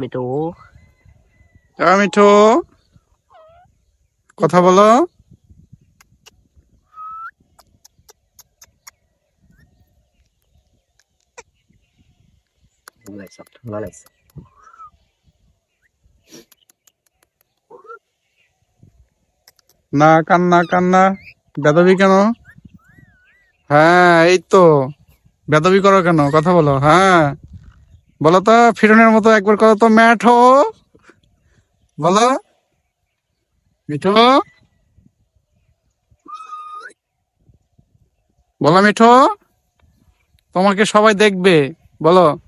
মিঠু। মিঠু। কথা বলো। না কান্না কান্না। বেদবি কেন? হ্যাঁ এই তো। বেদবি করো কেন? কথা বলো। হ্যাঁ। বলো তো ফিরনের মতো একবার করো তো ম্যাঠো। বলো। মিঠো। বলো মিঠো। তোমাকে সবাই দেখবে। বলো।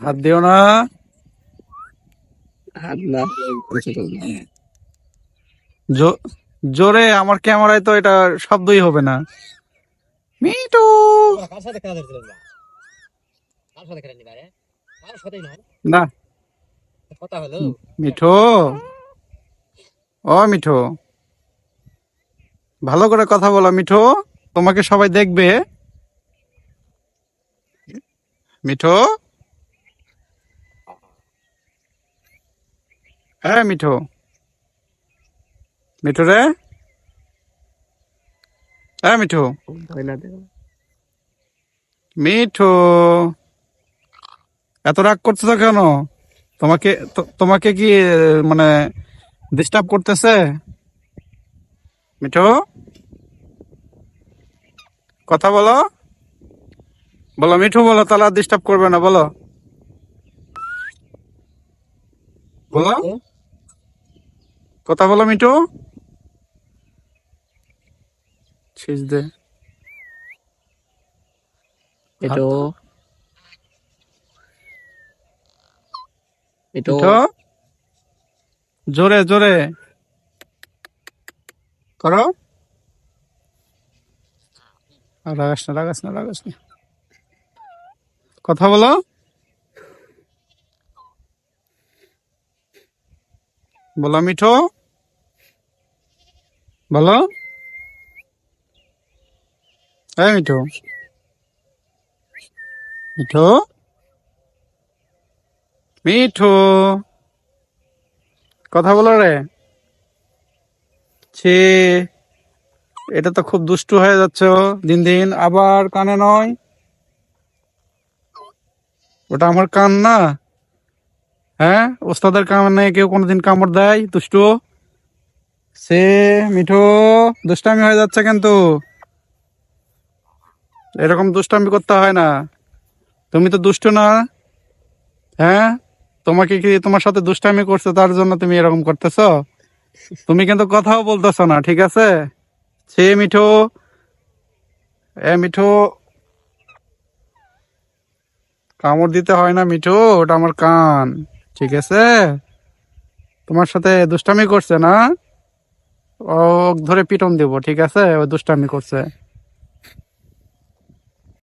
হাত দিও না। জো- জোরে আমার ক্যামেরায় তো এটা শব্দই হবে না। মিঠু কার সাথে খেলা ধরছিলেন না। হলো। মিঠু। ও মিঠু। ভালো করে কথা বলো মিঠু তোমাকে সবাই দেখবে। মিঠু। হ্যাঁ মিঠো। মিঠো রে। হ্যাঁ মিঠো। মিঠু। এত রাগ করতেছো কেন? তোমাকে তোমাকে কি মানে ডিস্টার্ব করতেছে? মিঠু? কথা বলো। বলো মিঠু বলো তাহলে ডিস্টার্ব করবে না বলো। বলো। কথা বলো মিঠু। ছিস দে। মিঠু। জোরে জোরে। করো। রাগাস না রাগাস না রাগাস না। কথা বলো। বলো, মিঠু। বলো। এই মিঠু। মিঠু? মিঠু, কথা বলো রে। ছি, এটা তো খুব দুষ্টু হয়ে যাচ্ছে দিন দিন। আবার কানে নয়? ওটা আমার কান না। হ্যাঁ ওস্তাদের কানে কেউ কোনোদিন কামড় দেয়, দুষ্টু। সে মিঠু, দুষ্টামি হয়ে যাচ্ছে কিন্তু। এরকম দুষ্টামি করতে হয় না। তুমি তো দুষ্ট না। হ্যাঁ? তোমাকে কি তোমার সাথে দুষ্টামি করছে তার জন্য তুমি এরকম করতেছো? তুমি কিন্তু কথাও বলতেছো না, ঠিক আছে? সে মিঠু। এ, মিঠু। কামড় দিতে হয় না, মিঠু, ওটা আমার কান, ঠিক আছে? তোমার সাথে দুষ্টামি করছে না? ও ধরে পিটন দিব, ঠিক আছে? ও দুষ্টামি করছে।